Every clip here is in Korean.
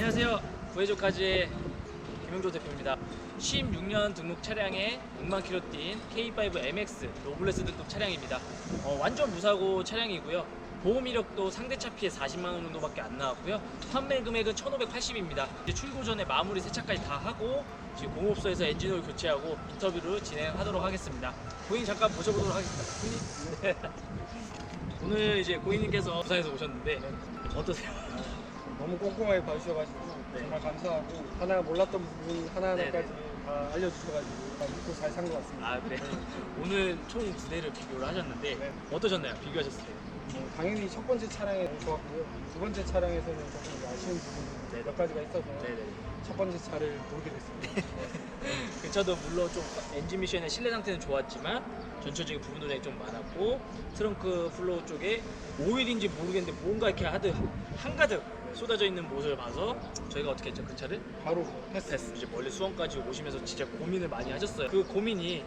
안녕하세요. 구해조까지의 김영조 대표입니다. 16년 등록 차량에 6만 킬로 뛴 K5 MX 노블레스 등급 차량입니다. 어, 완전 무사고 차량이고요. 보험 이력도 상대차 피해 40만 원 정도밖에 안 나왔고요. 판매 금액은 1,580입니다. 이제 출고 전에 마무리 세차까지 다 하고 지금 공업소에서 엔진오일 교체하고 인터뷰를 진행하도록 하겠습니다. 고객님 잠깐 모셔보도록 하겠습니다. 고객님. 네. 오늘 이제 고객님께서 부산에서 오셨는데 어떠세요? 너무 꼼꼼하게 봐주셔가지고 네. 정말 감사하고 하나 몰랐던 부분 하나하나까지 네, 다 알려주셔가지고 믿고 잘 산 것 같습니다. 아 그래 오늘 총 두 대를 비교를 하셨는데 네. 어떠셨나요? 비교하셨을 때? 뭐 당연히 첫 번째 차량이 너무 좋았고요. 두 번째 차량에서는 조금 아쉬운 부분이 네. 몇 가지가 있어서 네네. 첫 번째 차를 고르게 됐습니다. 그 차도 물론 좀 엔진 미션의 실내 상태는 좋았지만 전체적인 부분 도장이 좀 많았고 트렁크 플로우 쪽에 오일인지 모르겠는데 뭔가 이렇게 하듯 한가득 쏟아져 있는 모습을 봐서 저희가 어떻게 했죠? 그 차를 바로 패스. 패스 이제 멀리 수원까지 오시면서 진짜 고민을 많이 하셨어요. 그 고민이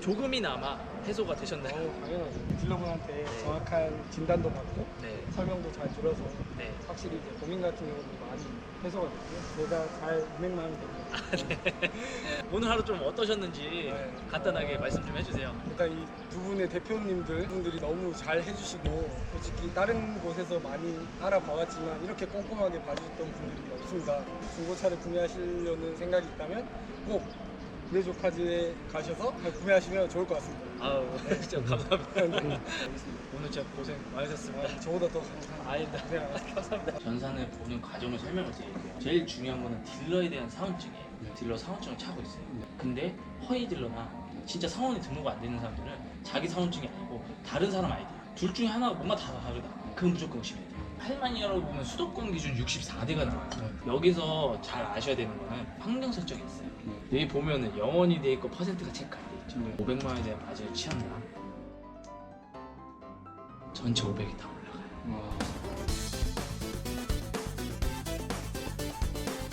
조금이나마 해소가 되셨나요? 어우 당연하죠. 딜러분한테 네. 정확한 진단도 받고 네. 설명도 잘 들어서 네. 확실히 이제 고민 같은 경우도 많이 해소가 됐고요. 제가 잘 운행만 하면 됩니다. 오늘 하루 좀 어떠셨는지 네. 간단하게 말씀 좀 해주세요. 일단 이 두 분의 대표님들 분들이 너무 잘 해주시고 솔직히 다른 곳에서 많이 알아봐왔지만 이렇게 꼼꼼하게 봐주셨던 분들이 없습니다. 중고차를 구매하시려는 생각이 있다면 꼭 구해조카즈에 가셔서 구매하시면 좋을 것 같습니다. 아우 진짜 감사합니다. 네, 알겠습니다. 오늘 진짜 고생 많으셨습니다. 아, 저보다 더 감사합니다. 아니다. 네, 감사합니다. 전산을 보는 과정을 설명을 드릴게요. 제일 중요한 거는 딜러에 대한 사원증이에요. 딜러 사원증을 차고 있어요. 근데 허위 딜러나 진짜 사원이 등록 안 되는 사람들은 자기 사원증이 아니고 다른 사람 아이디. 둘 중에 하나가 뭔가 다 다르다. 그럼 무조건 의심해야 돼요. 8만이라고 보면 수도권 기준 64대가 나와요. 여기서 잘 아셔야 되는 거는 환경 설정이 있어요. 여기 보면은 영원히 돼 있고 퍼센트가 체크 안돼 있죠. 500만 원에 대한 맞이를 취한다. 전체 500이 다 올라가요.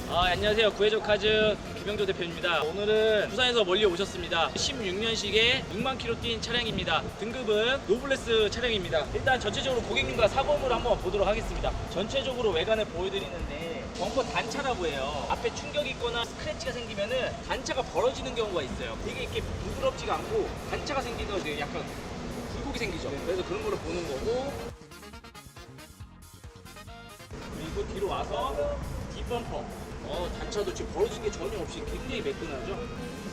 아, 안녕하세요. 구해조카즈 김영조 대표입니다. 오늘은 부산에서 멀리 오셨습니다. 16년식에 6만 킬로 뛴 차량입니다. 등급은 노블레스 차량입니다. 일단 전체적으로 고객님과 사고를 한번 보도록 하겠습니다. 전체적으로 외관을 보여드리는데 범퍼 단차라고 해요. 앞에 충격이 있거나 스크래치가 생기면은 단차가 벌어지는 경우가 있어요. 이게 이렇게 부드럽지가 않고 단차가 생기면 약간 굴곡이 생기죠. 그래서 그런 거를 보는 거고 그리고 뒤로 와서 뒷범퍼 어, 단차도 지금 벌어진 게 전혀 없이 굉장히 매끈하죠?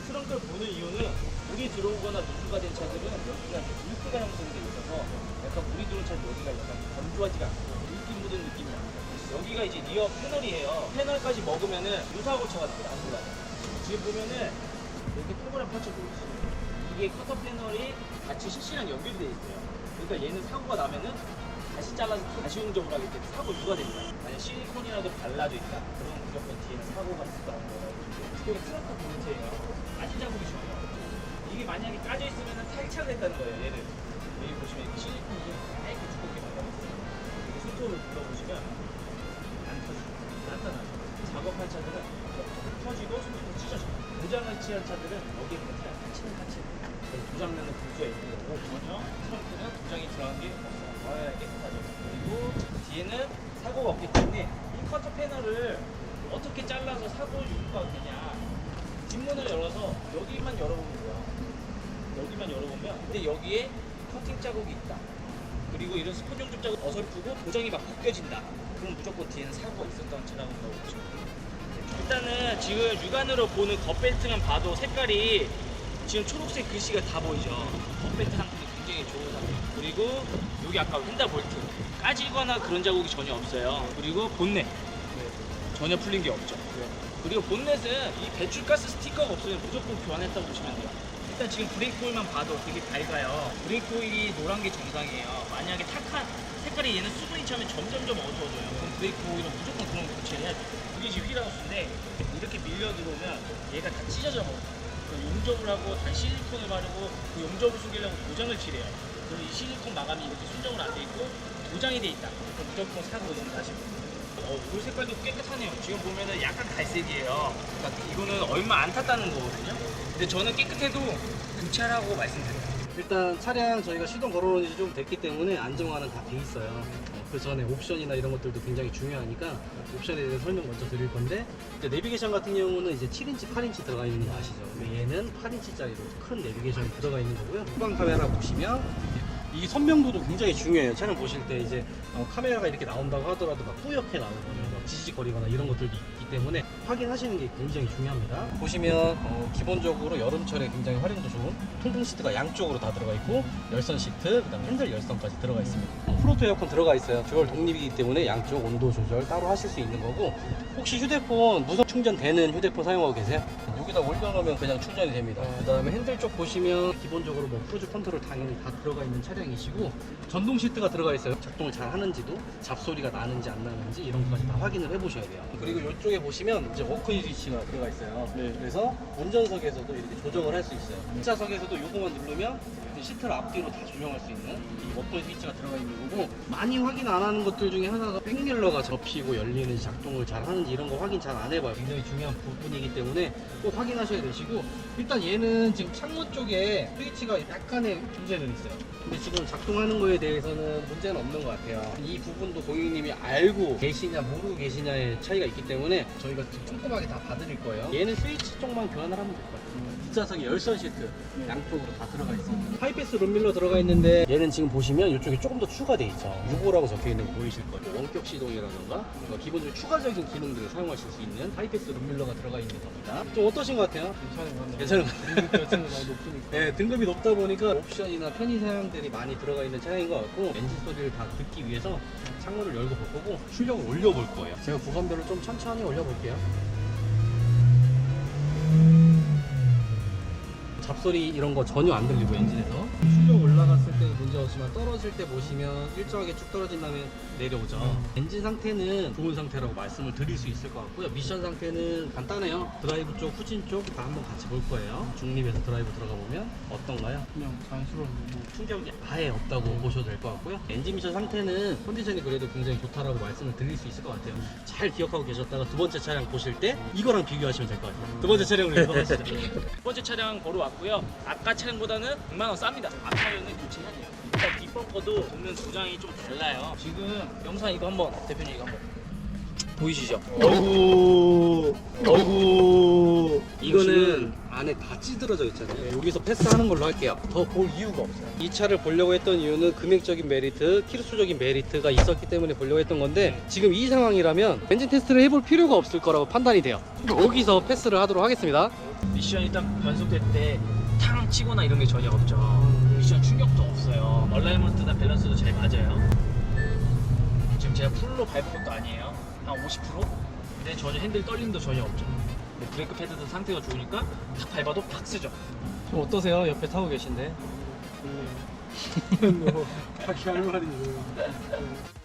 트렁크를 보는 이유는 물이 들어오거나 누수가 된 차들은 여기가 물기가 형성돼 있어서 약간 물이 들어온 차 여기가 약간 건조하지가 않고 물기 묻은 느낌이 납니다. 여기가 이제 리어 패널이에요. 패널까지 먹으면은 유사고 차가 됩니다 안 돌아요. 지금 보면은 이렇게 동그란 파츠 보이시죠? 이게 커터 패널이 같이 연결이 돼 있어요. 그러니까 얘는 사고가 나면은 다시 잘라서 다시 용접을 하기 때문에 사고 유가 됩니다. 만약 실리콘이라도 발라져 있다. 그러면 무조건 뒤에는 사고가 있을 거라고 이게 트렁크 본체예요. 자국이 전혀 없죠. 이게 만약에 까져 있으면 탈착했다는 거예요. 얘를 여기 보시면 이렇게 실리콘이 이렇게 두껍게 발라졌어요. 손톱을 눌러보시면 안 터지고 단단하죠. 작업한 차들은 톡톡 터지고 손톱이 찢어져요. 도장을 칠한 차들은 여기에 그냥 까치는 까 치는 도장면은 부수에 있는 거고 전혀 트렁크는 도장이 들어간 게 없어요. 아, 깨끗하죠. 그리고 뒤에는 사고가 없기 때문에 이 커터 패널을 어떻게 잘라서 사고 유가 되냐 뒷문을 열어서 여기만 열어보면 돼요. 여기만 열어보면 근데 여기에 커팅 자국이 있다. 그리고 이런 스폰 용접 자국 어설프고 도장이 막 벗겨진다. 그럼 무조건 뒤에는 사고가 있었던 보시면 돼요. 일단은 지금 육안으로 보는 겉벨트만 봐도 색깔이 지금 초록색 글씨가 다 보이죠. 겉벨트 상태가 굉장히 좋은 상태. 그리고 여기 아까 휀다 볼트 까지거나 그런 자국이 전혀 없어요. 그리고 본넷 전혀 풀린 게 없죠. 그리고 본넷은 이 배출가스 스티커가 없으면 무조건 교환했다고 보시면 돼요. 일단 지금 브레이크 호일만 봐도 되게 밝아요. 브레이크 호일이 노란 게 정상이에요. 만약에 탁한 색깔이 얘는 수분이 차면 점점점 어두워져요. 그럼 브레이크 호일은 무조건 그런 거 교체를 해야 돼요. 이게 지금 휠하우스인데 이렇게 밀려 들어오면 얘가 다 찢어져 버려요. 용접을 하고 다시 실리콘을 바르고 그 용접을 숨기려고 도장을 칠해요. 그럼 이 실리콘 마감이 이렇게 순정으로 안 돼 있고 도장이 돼 있다. 그럼 무조건 사고 이런 돼요. 어, 물 색깔도 깨끗하네요. 지금 보면은 약간 갈색이에요. 그러니까 이거는 얼마 안 탔다는 거거든요. 근데 저는 깨끗해도 교체하라고 말씀드려요. 일단 차량 저희가 시동 걸어놓은 지 좀 됐기 때문에 안정화는 다 돼 있어요. 네, 그 전에 옵션이나 이런 것들도 굉장히 중요하니까 옵션에 대해서 설명 먼저 드릴 건데 이제 내비게이션 같은 경우는 이제 7인치, 8인치 들어가 있는 거 아시죠? 얘는 8인치짜리로 큰 내비게이션이 들어가 있는 거고요. 후방 카메라 보시면 이 선명도도 굉장히 중요해요. 차량 보실 때 이제 어, 카메라가 이렇게 나온다고 하더라도 막 뿌옇게 나오거나 막 지지거리거나 이런 것들도 있기 때문에 확인하시는 게 굉장히 중요합니다. 보시면 어, 기본적으로 여름철에 굉장히 활용도 좋은 통풍 시트가 양쪽으로 다 들어가 있고 열선 시트, 그다음에 핸들 열선까지 들어가 있습니다. 어, 프론트 에어컨 들어가 있어요. 듀얼 독립이기 때문에 양쪽 온도 조절 따로 하실 수 있는 거고 혹시 휴대폰 무선 충전되는 휴대폰 사용하고 계세요? 여기다 올려놓으면 그냥 충전이 됩니다. 그다음에 핸들 쪽 보시면 기본적으로 뭐 크루즈 컨트롤 당연히 다 들어가 있는 차량 이시고 전동 시트가 들어가 있어요. 작동을 잘 하는지도 잡소리가 나는지 안 나는지 이런 것까지 다 확인을 해보셔야 돼요. 그리고 이쪽에 보시면 이제 워크인 스위치가 들어가 있어요. 네. 그래서 운전석에서도 이렇게 조정을 할 수 있어요. 뒷좌석에서도 요거만 누르면 이제 시트를 앞뒤로 다 조정할 수 있는 이 워크인 스위치가 들어가 있는 거고 많이 확인 안 하는 것들 중에 하나가 백밀러가 접히고 열리는지 작동을 잘 하는지 이런 거 확인 잘 안 해봐요. 굉장히 중요한 부분이기 때문에 꼭 확인하셔야 되시고 일단 얘는 지금 창문 쪽에 스위치가 약간의 문제는 있어요. 근데 지금 작동하는 거에 대해서는 문제는 없는 것 같아요. 이 부분도 고객님이 알고 계시냐 모르고 계시냐의 차이가 있기 때문에 저희가 좀 꼼꼼하게 다 봐드릴 거예요. 얘는 스위치 쪽만 교환을 하면 될 것 같아요. 뒷좌석에 열선 시트 양쪽으로 다 들어가 있습니다. 하이패스 룸밀러 들어가 있는데 얘는 지금 보시면 이쪽에 조금 더 추가돼 있죠. 6호라고 적혀 있는 거 보이실 거예요. 원격 시동이라던가 뭐 기본적으로 추가적인 기능들을 사용하실 수 있는 하이패스 룸밀러가 들어가 있는 겁니다. 좀 어떠신 것 같아요? 괜찮은 것 같네요. 괜찮은 것 같아요. 많이 높으니까. 네, 등급이 높다 보니까 옵션이나 편의 사양들이 많이 들어가 있는 차량인 것 같고 엔진 소리를 다 듣기 위해서 창문을 열고 볼 거고 출력을 올려볼 거예요. 제가 구간별로 좀 천천히 올려볼게요. 잡소리 이런 거 전혀 안 들리고 엔진에서 문제 없지만 떨어질 때 보시면 일정하게 쭉 떨어진 다음에 내려오죠 엔진 상태는 좋은 상태라고 말씀을 드릴 수 있을 것 같고요 미션 상태는 간단해요 드라이브 쪽 후진 쪽 다 한번 같이 볼 거예요 중립에서 드라이브 들어가 보면 어떤가요? 그냥 자연스러운 뭐 충격이 아예 없다고 보셔도 될 것 같고요. 엔진 미션 상태는 컨디션이 그래도 굉장히 좋다라고 말씀을 드릴 수 있을 것 같아요. 잘 기억하고 계셨다가 두 번째 차량 보실 때 이거랑 비교하시면 될 것 같아요. 두 번째 차량으로 이동하시죠. 첫 번째 차량 보러 왔고요. 아까 차량보다는 100만 원 쌉니다. 앞차량은 교체해야 돼요. 일단 뒷범퍼도 보면 도장이 좀 달라요. 지금 영상 이거 한번 대표님 이거 한번 보이시죠? 어이구 어이구 이거는 안에 다 찌들어져 있잖아요. 여기서 패스하는 걸로 할게요. 더 볼 이유가 없어요. 이 차를 보려고 했던 이유는 금액적인 메리트, 키로수적인 메리트가 있었기 때문에 보려고 했던 건데 지금 이 상황이라면 엔진 테스트를 해볼 필요가 없을 거라고 판단이 돼요. 여기서 패스를 하도록 하겠습니다. 미션이 딱 변속될 때 탕 치거나 이런 게 전혀 없죠. 미션 충격도 없 어요. 얼라이먼트나 밸런스도 잘 맞아요. 지금 제가 풀로 밟은 것도 아니에요. 한 50%? 근데 전혀 핸들 떨림도 전혀 없죠. 근데 브레이크 패드도 상태가 좋으니까 탁 밟아도 팍 쓰죠. 좀 어떠세요? 옆에 타고 계신데? 뭐 딱히 할 말이 없어요.